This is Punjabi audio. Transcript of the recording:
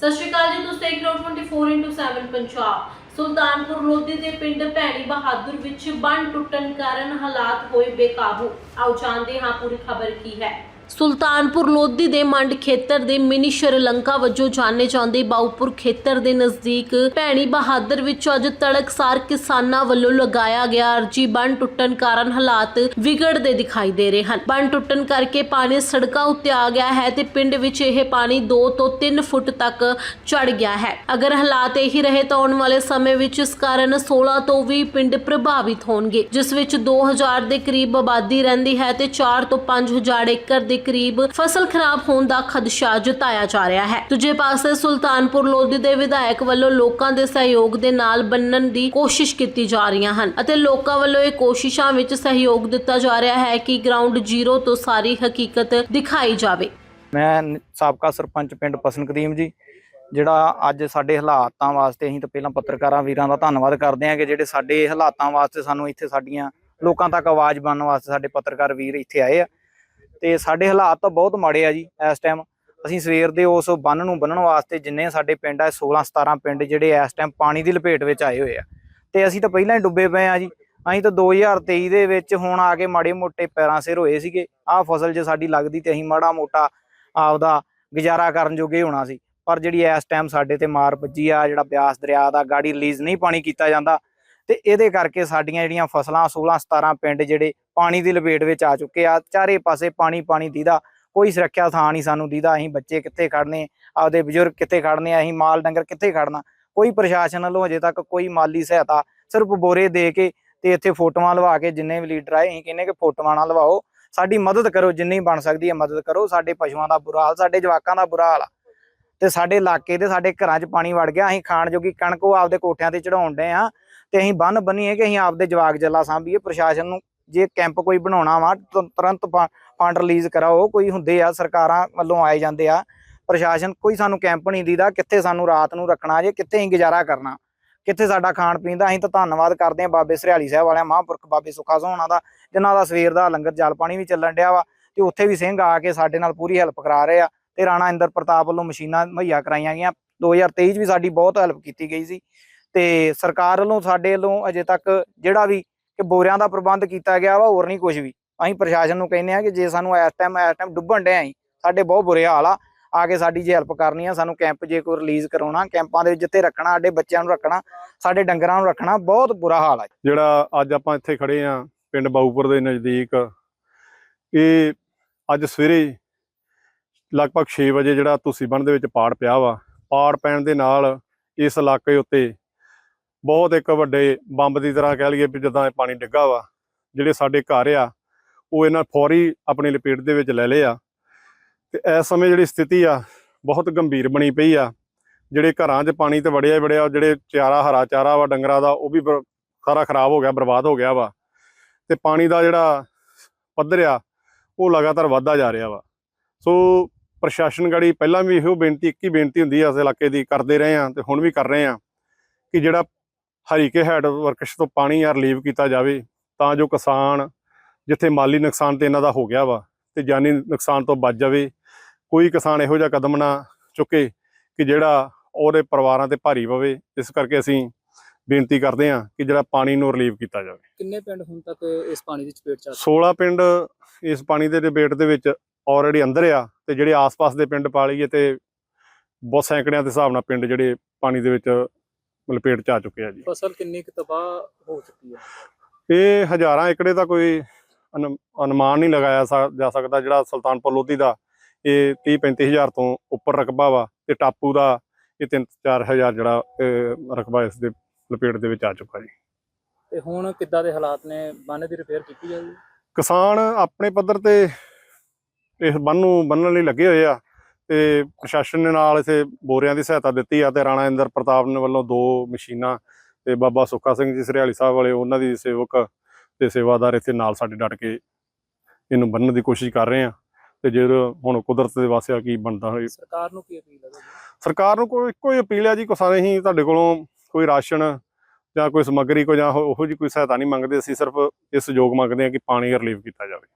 ਸਤਿ ਸ਼੍ਰੀ ਅਕਾਲ ਜੀ, ਤੁਸੀਂ ਦੇਖ ਰਹੇ ਹੋ 24/7 ਪੰਜਾਬ। ਸੁਲਤਾਨਪੁਰ ਲੋਧੀ ਦੇ ਪਿੰਡ ਭੈਣੀ ਬਹਾਦਰ ਵਿੱਚ ਬੰਨ ਟੁੱਟਣ ਕਾਰਨ ਹਾਲਾਤ ਹੋਏ ਬੇਕਾਬੂ। ਆਓ ਜਾਣਦੇ ਹਾਂ ਪੂਰੀ ਖਬਰ ਕੀ ਹੈ। ਸੁਲਤਾਨਪੁਰ ਲੋਧੀ ਦੇ ਮੰਡ ਖੇਤਰ ਦੇ ਮਿਨੀ ਸ਼੍ਰੀਲੰਕਾ ਵਜੋਂ ਜਾਣੇ ਜਾਂਦੇ ਬਾਉਪੁਰ ਖੇਤਰ ਦੇ ਨਜ਼ਦੀਕ ਭੈਣੀ ਬਹਾਦਰ ਵਿੱਚ ਅੱਜ ਤੜਕਸਾਰ ਕਿਸਾਨਾਂ ਵੱਲੋਂ ਲਗਾਇਆ ਗਿਆ ਅਰਜੀ ਬੰਨ ਟੁੱਟਣ ਕਾਰਨ ਹਾਲਾਤ ਵਿਗੜਦੇ ਦਿਖਾਈ ਦੇ ਰਹੇ ਹਨ। ਬੰਨ ਟੁੱਟਣ ਕਰਕੇ ਪਾਣੀ ਸੜਕਾਂ ਉੱਤੇ ਆ ਗਿਆ ਹੈ ਤੇ ਪਿੰਡ ਵਿੱਚ ਇਹ ਪਾਣੀ 2 ਤੋਂ 3 ਫੁੱਟ ਤੱਕ ਚੜ ਗਿਆ ਹੈ। ਅਗਰ ਹਾਲਾਤ ਇਹੀ ਰਹੇ ਤਾਂ ਆਉਣ ਵਾਲੇ ਸਮੇਂ ਵਿੱਚ ਇਸ ਕਾਰਨ 16 ਤੋਂ 20 ਪਿੰਡ ਪ੍ਰਭਾਵਿਤ ਹੋਣਗੇ, ਜਿਸ ਵਿੱਚ 2000 ਦੇ ਕਰੀਬ ਆਬਾਦੀ ਰਹਿੰਦੀ ਹੈ ਤੇ 4 ਤੋਂ 5000 ਏਕੜ ਦੇ ਕਰੀਬ ਫਸਲ ਖਰਾਬ ਹੋਣ ਦਾ ਖਦਸ਼ਾ ਜਤਾਇਆ ਜਾ ਰਿਹਾ ਹੈ। ਦੂਜੇ ਪਾਸੇ ਸੁਲਤਾਨਪੁਰ ਲੋਧੀ ਦੇ ਵਿਧਾਇਕ ਵੱਲੋਂ ਲੋਕਾਂ ਦੇ ਸਹਿਯੋਗ ਦੇ ਨਾਲ ਬੰਨਣ ਦੀ ਕੋਸ਼ਿਸ਼ ਕੀਤੀ ਜਾ ਰਹੀਆਂ ਹਨ ਅਤੇ ਲੋਕਾਂ ਵੱਲੋਂ ਇਹ ਕੋਸ਼ਿਸ਼ਾਂ ਵਿੱਚ ਸਹਿਯੋਗ ਦਿੱਤਾ ਜਾ ਰਿਹਾ ਹੈ ਕਿ ਗਰਾਊਂਡ ਜ਼ੀਰੋ ਤੋਂ ਸਾਰੀ ਹਕੀਕਤ ਦਿਖਾਈ ਜਾਵੇ। ਮੈਂ ਸਾਬਕਾ ਸਰਪੰਚ ਪਿੰਡ ਪਸਨ ਕਦੀਮ ਜੀ, ਜਿਹੜਾ ਅੱਜ ਸਾਡੇ ਹਾਲਾਤਾਂ ਵਾਸਤੇ ਅਸੀਂ ਤਾਂ ਪਹਿਲਾਂ ਪੱਤਰਕਾਰਾਂ ਵੀਰਾਂ ਦਾ ਧੰਨਵਾਦ ਕਰਦੇ ਹਾਂ ਕਿ ਜਿਹੜੇ ਸਾਡੇ ਹਾਲਾਤਾਂ ਵਾਸਤੇ ਸਾਨੂੰ ਇੱਥੇ ਸਾਡੀਆਂ ਲੋਕਾਂ ਤੱਕ ਆਵਾਜ਼ ਬਣਨ ਵਾਸਤੇ ਸਾਡੇ ਪੱਤਰਕਾਰ ਵੀਰ ਇੱਥੇ ਆਏ ਆ। ਤੇ ਸਾਡੇ ਹਾਲਾਤ ਤਾਂ ਬਹੁਤ ਮਾੜੇ ਆ ਜੀ ਇਸ ਟਾਈਮ ਅਸੀਂ ਸਵੇਰ ਦੇ ਉਸ ਬੰਨ ਨੂੰ ਬੰਨਣ ਵਾਸਤੇ ਜਿੰਨੇ ਸਾਡੇ ਪਿੰਡ ਆ 16 17 ਪਿੰਡ ਜਿਹੜੇ ਇਸ ਟਾਈਮ ਪਾਣੀ ਦੀ ਲਪੇਟ ਵਿੱਚ ਆਏ ਹੋਏ ਆ। ਤੇ ਅਸੀਂ ਤਾਂ ਪਹਿਲਾਂ ਹੀ ਡੁੱਬੇ ਪਏ ਆ ਜੀ। ਅਸੀਂ ਤਾਂ 2023 ਦੇ ਵਿੱਚ ਹੁਣ ਆ ਕੇ ਮਾੜੇ ਮੋਟੇ ਪੈਰਾਂ ਸਿਰ ਹੋਏ ਸੀਗੇ। ਆਹ ਫਸਲ ਜੇ ਸਾਡੀ ਲੱਗਦੀ ਤੇ ਅਸੀਂ ਮਾੜਾ ਮੋਟਾ ਆਪਦਾ ਗੁਜ਼ਾਰਾ ਕਰਨ ਜੋਗੇ ਹੋਣਾ ਸੀ। ਪਰ ਜਿਹੜੀ ਇਸ ਟਾਈਮ ਸਾਡੇ ਤੇ ਮਾਰ ਵੱਜੀ ਆ, ਜਿਹੜਾ ਬਿਆਸ ਦਰਿਆ ਦਾ ਗਾੜੀ ਰਿਲੀਜ਼ ਨਹੀਂ ਪਾਣੀ ਕੀਤਾ ਜਾਂਦਾ, ਤੇ ਇਹਦੇ ਕਰਕੇ ਸਾਡੀਆਂ ਜਿਹੜੀਆਂ ਫਸਲਾਂ 16 17 ਪਿੰਡ ਜਿਹੜੇ ਪਾਣੀ ਦੀ ਲਪੇਟ ਵਿੱਚ ਆ ਚੁੱਕੇ ਆ। ਚਾਰੇ ਪਾਸੇ ਪਾਣੀ ਪਾਣੀ ਦੀਦਾ। ਕੋਈ ਸੁਰੱਖਿਆ ਥਾਂ ਨਹੀਂ ਸਾਨੂੰ ਦੀਦਾ। ਅਸੀਂ ਬੱਚੇ ਕਿੱਥੇ ਖੜਨੇ ਆਪਦੇ ਬਜ਼ੁਰਗ ਕਿੱਥੇ ਖੜਨੇ ਅਸੀਂ ਮਾਲ ਡੰਗਰ ਕਿੱਥੇ ਖੜਨਾ ਕੋਈ ਪ੍ਰਸ਼ਾਸਨ ਵੱਲੋਂ ਅਜੇ ਤੱਕ ਕੋਈ ਮਾਲੀ ਸਹਾਇਤਾ ਸਿਰਫ ਬੋਰੇ ਦੇ ਕੇ ਤੇ ਇੱਥੇ ਫੋਟੋਆਂ ਲਵਾ ਕੇ ਜਿੰਨੇ ਵੀ ਲੀਡਰ ਆਏ, ਅਸੀਂ ਕਹਿੰਨੇ ਕਿ ਫੋਟੋਆਂ ਨਾ ਲਵਾਓ। ਸਾਡੀ ਮਦਦ ਕਰੋ, ਜਿੰਨੀ ਬਣ ਸਕਦੀ ਹੈ ਮਦਦ ਕਰੋ। ਸਾਡੇ ਪਸ਼ੂਆਂ ਦਾ ਬੁਰਾ ਹਾਲ, ਸਾਡੇ ਜਵਾਕਾਂ ਦਾ ਬੁਰਾ ਹਾਲ ਆ। ਤੇ ਸਾਡੇ ਇਲਾਕੇ ਦੇ, ਸਾਡੇ ਘਰਾਂ 'ਚ ਪਾਣੀ ਵੜ ਗਿਆ। ਅਸੀਂ ਖਾਣ ਜੋਗੀ ਕਣਕ ਉਹ ਆਪਦੇ ਕੋਠਿਆਂ ਤੇ ਚੜਾਉਣ ਡਏ ਆ ਤੇ ਅਸੀਂ ਬੰਨ ਬੰਨੀਏ ਕਿ ਅਸੀਂ ਆਪਦੇ ਜਵਾਕ ਜੱਲਾ ਸਾਂਭੀਏ। ਪ੍ਰਸ਼ਾਸਨ ਨੂੰ ਜੇ ਕੈਂਪ ਕੋਈ ਬਣਾਉਣਾ ਵਾ ਤੁਰੰਤ ਫੰਡ ਰਿਲੀਜ਼ ਕਰਾਓ, ਕੋਈ ਹੁੰਦੇ ਆ, ਸਰਕਾਰਾਂ ਵੱਲੋਂ ਆਏ ਜਾਂਦੇ ਆ, ਪ੍ਰਸ਼ਾਸਨ ਕੋਈ ਸਾਨੂੰ ਕੈਂਪ ਨਹੀਂ ਦੀਦਾ, ਕਿੱਥੇ ਸਾਨੂੰ ਰਾਤ ਨੂੰ ਰੱਖਣਾ, ਜੇ ਕਿੱਥੇ ਹੀ ਗੁਜ਼ਾਰਾ ਕਰਨਾ, ਕਿੱਥੇ ਸਾਡਾ ਖਾਣ ਪੀਣ ਦਾ, ਅਸੀਂ ਤਾਂ ਧੰਨਵਾਦ ਕਰਦੇ ਹਾਂ ਬਾਬੇ ਸਰਿਆਲੀ ਸਾਹਿਬ ਵਾਲਿਆਂ, ਮਹਾਂਪੁਰਖ ਬਾਬੇ ਸੁਖਾ ਸੋਹਣਾ ਦਾ, ਜਿਨ੍ਹਾਂ ਦਾ ਸਵੇਰ ਦਾ ਲੰਗਰ ਜਲ ਪਾਣੀ ਵੀ ਚੱਲਣ ਡਿਆ ਵਾ, ਤੇ ਉੱਥੇ ਵੀ ਸਿੰਘ ਆ ਕੇ ਸਾਡੇ ਨਾਲ ਪੂਰੀ ਹੈਲਪ ਕਰਾ ਰਹੇ ਆ, ਤੇ ਰਾਣਾ ਇੰਦਰ ਪ੍ਰਤਾਪ ਵੱਲੋਂ ਮਸ਼ੀਨਾਂ ਮੁਹੱਈਆ ਕਰਾਈਆਂ ਗਈਆਂ 2023 ਚ ਵੀ ਸਾਡੀ ਬਹੁਤ ਹੈਲਪ ਕੀਤੀ ਗਈ ਸੀ, ਤੇ ਸਰਕਾਰ ਵੱਲੋਂ ਸਾਡੇ ਵੱਲੋਂ ਅਜੇ ਤੱਕ ਜਿਹੜਾ ਵੀ ਕਿ ਬੋਰਿਆਂ ਦਾ ਪ੍ਰਬੰਧ ਕੀਤਾ ਗਿਆ ਵਾ, ਹੋਰ ਨਹੀਂ ਕੁਝ ਵੀ। ਅਸੀਂ ਪ੍ਰਸ਼ਾਸਨ ਨੂੰ ਕਹਿੰਦੇ ਆ ਕਿ ਜੇ ਸਾਨੂੰ ਇਸ ਟਾਈਮ ਇਸ ਟਾਈਮ ਡੁੱਬਣ ਡਿਆ ਅਸੀਂ ਸਾਡੇ ਬਹੁਤ ਬੁਰੇ ਹਾਲ ਆ। ਆ ਕੇ ਸਾਡੀ ਜੇ ਹੈਲਪ ਕਰਨੀ ਆ, ਸਾਨੂੰ ਕੈਂਪ ਜੇ ਕੋਈ ਰਿਲੀਜ਼ ਕਰਾਉਣਾ ਕੈਂਪਾਂ ਦੇ ਵਿੱਚ ਜਿੱਥੇ ਰੱਖਣਾ, ਸਾਡੇ ਬੱਚਿਆਂ ਨੂੰ ਰੱਖਣਾ, ਸਾਡੇ ਡੰਗਰਾਂ ਨੂੰ ਰੱਖਣਾ, ਬਹੁਤ ਬੁਰਾ ਹਾਲ ਆ ਜਿਹੜਾ ਅੱਜ ਆਪਾਂ ਇੱਥੇ ਖੜੇ ਆ, ਪਿੰਡ ਬਾਊਪੁਰ ਦੇ ਨਜ਼ਦੀਕ, ਇਹ ਅੱਜ ਸਵੇਰੇ ਲਗਭਗ 6 ਵਜੇ ਜਿਹੜਾ ਤੁਸੀਂ ਬੰਨ ਦੇ ਵਿੱਚ ਪਾੜ ਪਿਆ ਵਾ, ਪਾੜ ਪੈਣ ਦੇ ਨਾਲ ਇਸ ਇਲਾਕੇ ਉੱਤੇ ਬਹੁਤ ਇੱਕ ਵੱਡੇ ਬੰਬ ਦੀ ਤਰ੍ਹਾਂ ਕਹਿ ਲਈਏ ਵੀ ਜਦੋਂ ਇਹ ਪਾਣੀ ਡਿੱਗਾ ਵਾ, ਜਿਹੜੇ ਸਾਡੇ ਘਰ ਆ, ਉਹ ਇਹਨਾਂ ਫੌਰੀ ਆਪਣੀ ਲਪੇਟ ਦੇ ਵਿੱਚ ਲੈ ਲਏ ਆ। ਤੇ ਇਸ ਸਮੇਂ ਜਿਹੜੀ ਸਥਿਤੀ ਆ, ਬਹੁਤ ਗੰਭੀਰ ਬਣੀ ਪਈ ਆ। ਜਿਹੜੇ ਘਰਾਂ 'ਚ ਪਾਣੀ ਤੇ ਵੜਿਆ ਹੀ ਵੜਿਆ ਜਿਹੜੇ ਚਾਰਾ, ਹਰਾ ਚਾਰਾ ਵਾ, ਡੰਗਰਾਂ ਦਾ, ਉਹ ਵੀ ਬ- ਸਾਰਾ ਖਰਾਬ ਹੋ ਗਿਆ, ਬਰਬਾਦ ਹੋ ਗਿਆ ਵਾ। ਤੇ ਪਾਣੀ ਦਾ ਜਿਹੜਾ ਪੱਧਰ ਆ, ਉਹ ਲਗਾਤਾਰ ਵੱਧਦਾ ਜਾ ਰਿਹਾ ਵਾ। ਸੋ ਪ੍ਰਸ਼ਾਸਨ ਗੜੀ ਪਹਿਲਾਂ ਵੀ ਇਹੋ ਬੇਨਤੀ, ਇੱਕ ਹੀ ਬੇਨਤੀ ਹੁੰਦੀ ਆ, ਇਸ ਇਲਾਕੇ ਦੀ, ਕਰਦੇ ਰਹੇ ਆ ਤੇ ਹੁਣ ਵੀ ਕਰ ਰਹੇ ਆ ਕਿ ਜਿਹੜਾ ਹਰੀਕੇ ਹੈਡ ਵਰਕਸ਼ ਤੋਂ ਪਾਣੀ ਆ ਰਿਲੀਵ ਕੀਤਾ ਜਾਵੇ ਤਾਂ ਜੋ ਕਿਸਾਨ ਜਿੱਥੇ ਮਾਲੀ ਨੁਕਸਾਨ ਤੇ ਇਹਨਾਂ ਦਾ ਹੋ ਗਿਆ ਵਾ ਤੇ ਜਾਨੀ ਨੁਕਸਾਨ ਤੋਂ ਬਚ ਜਾਵੇ ਕੋਈ ਕਿਸਾਨ ਇਹੋ ਜਿਹਾ ਕਦਮ ਨਾ ਚੁੱਕੇ ਕਿ ਜਿਹੜਾ ਉਹਦੇ ਪਰਿਵਾਰਾਂ ਤੇ ਭਾਰੀ ਪਵੇ। ਇਸ ਕਰਕੇ ਅਸੀਂ ਬੇਨਤੀ ਕਰਦੇ ਹਾਂ ਕਿ ਜਿਹੜਾ ਪਾਣੀ ਨੂੰ ਰਿਲੀਵ ਕੀਤਾ ਜਾਵੇ। ਕਿੰਨੇ ਪਿੰਡ ਹੁਣ ਤੱਕ ਇਸ ਪਾਣੀ ਦੀ ਚਪੇਟ ਚ ਆ 16 ਪਿੰਡ ਇਸ ਪਾਣੀ ਦੇ ਡਿਬੇਟ ਦੇ ਵਿੱਚ ਆਲਰੇਡੀ ਅੰਦਰ ਆ ਤੇ ਜਿਹੜੇ ਆਸ-ਪਾਸ ਦੇ ਪਿੰਡ ਪਾ ਲਈਏ ਤੇ ਬਹੁਤ ਸੈਂਕੜਿਆਂ ਦੇ ਹਿਸਾਬ ਨਾਲ ਪਿੰਡ ਜਿਹੜੇ ਪਾਣੀ ਦੇ ਵਿੱਚ ਲਪੇਟ ਚ ਆ ਚੁੱਕੇ ਆ ਜੀ। ਫਸਲ ਕਿੰਨੀ ਕੁ ਤਬਾਹ ਹੋ ਚੁੱਕੀ ਹੈ? ਇਹ ਹਜ਼ਾਰਾਂ ਏਕੜੇ ਦਾ ਕੋਈ ਅਨੁ- ਅਨੁਮਾਨ ਨਹੀਂ ਲਗਾਇਆ ਜਾ ਸਕਦਾ ਜਿਹੜਾ ਸੁਲਤਾਨਪੁਰ ਲੋਧੀ ਦਾ ਇਹ 30 35000 ਤੋਂ ਉੱਪਰ ਰਕਬਾ ਵਾ ਤੇ ਟਾਪੂ ਦਾ ਇਹ 3-4000 ਜਿਹੜਾ ਅਹ, ਰਕਬਾ ਇਸ ਦੇ ਲਪੇਟ ਦੇ ਵਿੱਚ ਆ ਚੁੱਕਾ ਜੀ। ਤੇ ਹੁਣ ਕਿੱਦਾਂ ਦੇ ਹਾਲਾਤ ਨੇ? ਬੰਨ ਦੀ ਰਿਪੇਅਰ ਕੀਤੀ ਜਾਊਗੀ? ਕਿਸਾਨ ਆਪਣੇ ਪੱਧਰ ਤੇ ਇਸ ਬੰਨ ਨੂੰ ਬੰਨਣ ਲਈ ਲੱਗੇ ਹੋਏ ਆ। ਤੇ ਪ੍ਰਸ਼ਾਸਨ ਨੇ ਨਾਲ ਇਥੇ ਬੋਰਿਆਂ ਦੀ ਸਹਾਇਤਾ ਦਿੱਤੀ ਆ ਤੇ ਰਾਣਾ ਇੰਦਰ ਪ੍ਰਤਾਪ ਨੇ ਵੱਲੋਂ ਦੋ ਮਸ਼ੀਨਾਂ ਤੇ ਬਾਬਾ ਸੁੱਖਾ ਸਿੰਘ ਜੀ ਸਰਿਆਲੀ ਸਾਹਿਬ ਵਾਲੇ ਉਹਨਾਂ ਦੀ ਸੇਵਕ ਤੇ ਸੇਵਾਦਾਰ ਇੱਥੇ ਨਾਲ ਸਾਡੇ ਡਟ ਕੇ ਇਹਨੂੰ ਬੰਨਣ ਦੀ ਕੋਸ਼ਿਸ਼ ਕਰ ਰਹੇ ਆ। ਤੇ ਜੇ ਹੁਣ ਕੁਦਰਤ ਦੇ ਵਾਸਿਆ ਕੀ ਬਣਦਾ ਹੋਏ। ਸਰਕਾਰ ਨੂੰ ਕੀ ਅਪੀਲ ਹੈ? ਸਰਕਾਰ ਨੂੰ ਕੋਈ ਇੱਕੋ ਹੀ ਅਪੀਲ ਹੈ ਜੀ ਕਿਸਾਨ ਹੀ ਤੁਹਾਡੇ ਕੋਲੋਂ ਕੋਈ ਰਾਸ਼ਨ ਜਾਂ ਕੋਈ ਸਮੱਗਰੀ ਕੋ ਜਾਂ ਉਹ- ਜੀ ਕੋਈ ਸਹਾਇਤਾ ਨਹੀਂ ਮੰਗਦੇ। ਅਸੀਂ ਸਿਰਫ ਇਹ ਸਹਿਯੋਗ ਮੰਗਦੇ ਹਾਂ ਕਿ ਪਾਣੀ ਰਿਲੀਵ ਕੀਤਾ ਜਾਵੇ।